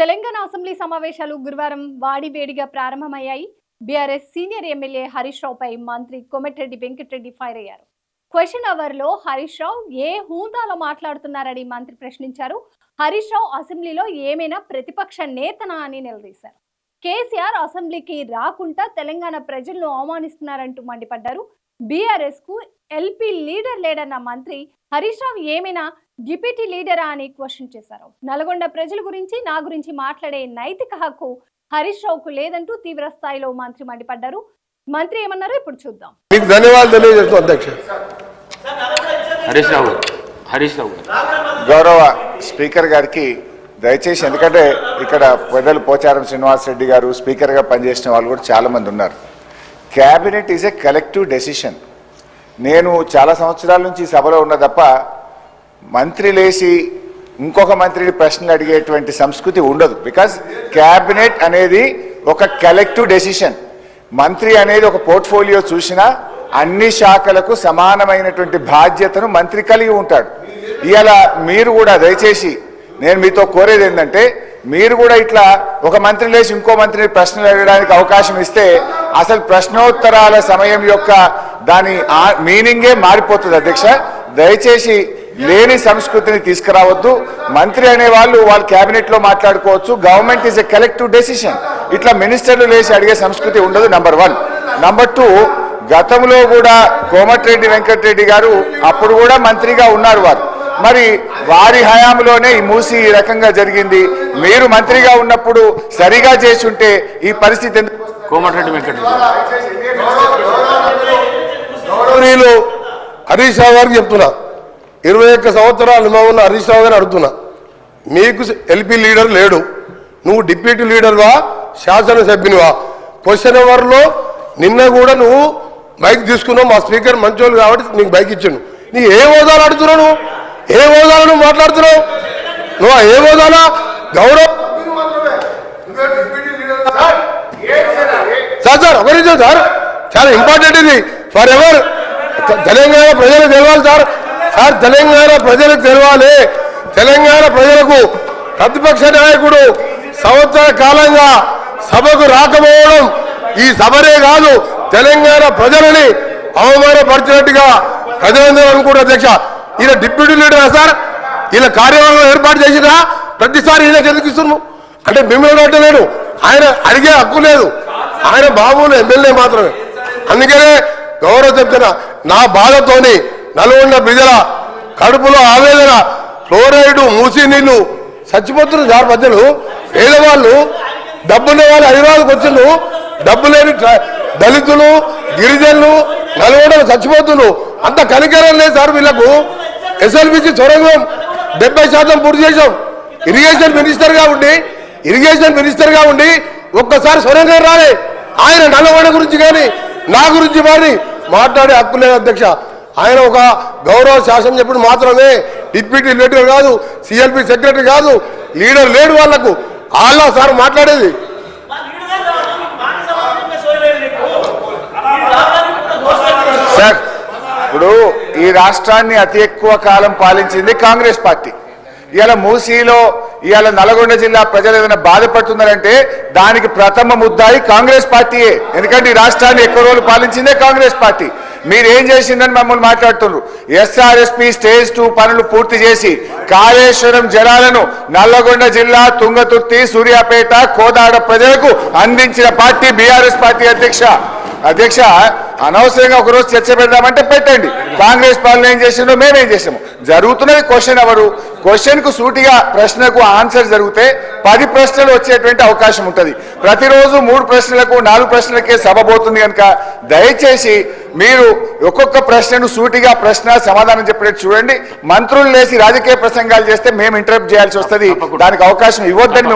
Telangana assembly సమావేశాలు గురువారం వాడివేడిగా ప్రారంభమయ్యాయి. బీఆర్ఎస్ సీనియర్ ఎమ్మెల్యే హరీష్ రావుపై మంత్రి కోమటిరెడ్డి వెంకటరెడ్డి ఫైర్ అయ్యారు. క్వశ్చన్ అవర్లో హరీష్ రావు ఏ హూందాలో మాట్లాడుతున్నారని మంత్రి ప్రశ్నించారు. హరీష్ రావు అసెంబ్లీలో ఏమైనా ప్రతిపక్ష నేతనా అని నిలదీశారు. కేసీఆర్ అసెంబ్లీకి రాకుండా తెలంగాణ ప్రజలను అవమానిస్తున్నారంటూ మండిపడ్డారు. బీఆర్ఎస్కు ఎల్పీ లీడర్ లేడన్న మంత్రి హరీష్ రావు ఏమైనా డిప్యూటీ లీడరా అని క్వశ్చన్ చేశారు. నల్గొండ ప్రజల గురించి నా గురించి మాట్లాడే నైతిక హక్కు హరీష్ రావుకు లేదంటూ తీవ్ర స్థాయిలో మంత్రి మండిపడ్డారు. మంత్రి ఏమన్నారో ఇప్పుడు చూద్దాం. మీకు ధన్యవాదాలు తెలియజేస్తాం అధ్యక్ష. హరీష్ రావు హరీష్ రావు. గారు గౌరవ స్పీకర్ గారికి దయచేసి ఎందుకంటే ఇక్కడ పెద్దలు పోచారం శ్రీనివాసరెడ్డి గారు స్పీకర్గా పనిచేసిన వాళ్ళు కూడా చాలా మంది ఉన్నారు. Cabinet is a collective decision. నేను చాలా సంవత్సరాల నుంచి ఈ సభలో ఉన్న తప్ప మంత్రి లేచి ఇంకొక మంత్రిని ప్రశ్నలు అడిగేటువంటి సంస్కృతి ఉండదు. బికాస్ క్యాబినెట్ అనేది ఒక కలెక్టివ్ డెసిషన్ మంత్రి అనేది ఒక పోర్ట్ఫోలియో చూసినా అన్ని శాఖలకు సమానమైనటువంటి బాధ్యతను మంత్రి కలిగి ఉంటాడు. ఇలా మీరు కూడా దయచేసి నేను మీతో కోరేది ఏంటంటే మీరు కూడా ఇట్లా ఒక మంత్రి లేచి ఇంకో మంత్రిని ప్రశ్నలు అడగడానికి అవకాశం ఇస్తే అసలు ప్రశ్నోత్తరాల సమయం యొక్క దాని మీనింగే మారిపోతుంది అధ్యక్ష. దయచేసి లేని సంస్కృతిని తీసుకురావద్దు. మంత్రి అనే వాళ్ళు వాళ్ళ కేబినెట్లో మాట్లాడుకోవచ్చు. Government is a collective decision ఇట్లా మినిస్టర్లు లేచి అడిగే సంస్కృతి ఉండదు నంబర్ వన్ నంబర్ టూ గతంలో కూడా కోమటిరెడ్డి వెంకటరెడ్డి గారు అప్పుడు కూడా మంత్రిగా ఉన్నారు వారు. మరి వారి హయాంలోనే ఈ మూసి ఈ రకంగా జరిగింది. మీరు మంత్రిగా ఉన్నప్పుడు సరిగా చేసి ఉంటే ఈ పరిస్థితి ఎందుకు కోమటిరెడ్డి వెంకటరెడ్డి హరీష్ రావు గారికి చెప్తున్నా ఇరవై ఒక్క సంవత్సరాలు అనుభవం ఉన్న హరీష్ రావు గారు అడుగుతున్నా. మీకు ఎల్పీ లీడర్ లేడు. నువ్వు డిప్యూటీ లీడర్వా శాసనసభ్యునివా క్వశ్చన్ అవర్లో నిన్న కూడా నువ్వు బైక్ తీసుకున్నావు. మా స్పీకర్ మంచోళ్ళు కాబట్టి నీకు బైక్ ఇచ్చాను నీ ఏ హోదాలు అడుగుతున్నావు నువ్వు? ఏ హోదాలు నువ్వు మాట్లాడుతున్నావు? నువ్వు ఏ హోదాలా? గౌరవ సార్ సార్ ఒక సార్. చాలా ఇంపార్టెంట్ ఇది. ఫర్ ఎవర్ తెలంగాణ ప్రజలు తెలవాలి సార్. సార్ తెలంగాణ ప్రజలకు తెలవాలి. తెలంగాణ ప్రజలకు ప్రతిపక్ష నాయకుడు సంవత్సర కాలంగా సభకు రాకపోవడం ఈ సభనే కాదు తెలంగాణ ప్రజలని అవమానపరిచినట్టుగా ప్రజలందరూ అనుకుంటారు అధ్యక్ష. ఈయన డిప్యూటీ లీడరా సార్? ఈయన కార్యవర్గం ఏర్పాటు చేసినా ప్రతిసారి ఈయన గెలిపిస్తున్నాము అంటే మిమ్మల్ని అంటలేడు. ఆయన అడిగే హక్కు లేదు. ఆయన బాబులు ఎమ్మెల్యే మాత్రమే. అందుకనే గౌరవ చెప్తున్నా నా బాధతోని నల్గొండ ప్రజల కడుపులో ఆవేదన ఫ్లోరైడ్ మూసి నీళ్ళు చచ్చిపోతున్నారు సార్ ప్రజలు పేదవాళ్ళు డబ్బున్న వాళ్ళు హైదరాబాద్కి వచ్చిండ్రు. డబ్బు లేని దళితులు గిరిజనులు నల్గొండలు చచ్చిపోతున్నారు. అంత కనికరం లేదు సార్ వీళ్ళకు. ఎస్ఎల్బిసి సొరంగం డెబ్బై శాతం పూర్తి చేశాం. ఇరిగేషన్ మినిస్టర్గా ఉండి ఇరిగేషన్ మినిస్టర్గా ఉండి ఒక్కసారి సొరంగం రాలే. ఆయన నల్లగొండ గురించి కానీ నా గురించి మరి మాట్లాడే హక్కు లేదు అధ్యక్ష. ఆయన ఒక గౌరవ శాసనం చెప్పిన మాత్రమే డిప్యూటీ లీడర్ కాదు సిఎల్పి సెక్రటరీ కాదు లీడర్ లేడు వాళ్ళకు వాళ్ళ సార్ మాట్లాడేది. సార్ ఇప్పుడు ఈ రాష్ట్రాన్ని అతి ఎక్కువ కాలం పాలించింది కాంగ్రెస్ పార్టీ. ఇవాళ మూసీలో ఇవాళ నల్గొండ జిల్లా ప్రజలు ఏదైనా బాధపడుతున్నారంటే దానికి ప్రథమ ముద్దాయి కాంగ్రెస్ పార్టీయే. ఎందుకంటే ఈ రాష్ట్రాన్ని ఎక్కువ రోజులు పాలించిందే కాంగ్రెస్ పార్టీ. మీరు ఏం చేసిందని మమ్మల్ని మాట్లాడుతున్నారు ఎస్ఆర్ఎస్పి స్టేజ్ టూ పనులు పూర్తి చేసి కాళేశ్వరం జలాలను నల్లగొండ జిల్లా తుంగతుర్తి సూర్యాపేట కోదాడ ప్రజలకు అందించిన పార్టీ బీఆర్ఎస్ పార్టీ అధ్యక్ష. అధ్యక్ష అనవసరంగా ఒక రోజు చర్చ పెడదామంటే పెట్టండి. కాంగ్రెస్ పాలన ఏం చేసిందో మేమేం చేసాము. జరుగుతున్నది క్వశ్చన్ ఎవరు? క్వశ్చన్కు సూటిగా ప్రశ్నకు ఆన్సర్ జరిగితే పది ప్రశ్నలు వచ్చేటువంటి అవకాశం ఉంటుంది. ప్రతిరోజు మూడు ప్రశ్నలకు నాలుగు ప్రశ్నలకే సభ పోతుంది కనుక దయచేసి మీరు ఒక్కొక్క ప్రశ్నను సూటిగా ప్రశ్న సమాధానం చెప్పేట్టు చూడండి. మంత్రులు లేసి రాజకీయ ప్రసంగాలు చేస్తే మేము ఇంటరప్ట్ చేయాల్సి వస్తుంది. దానికి అవకాశం ఇవ్వద్దని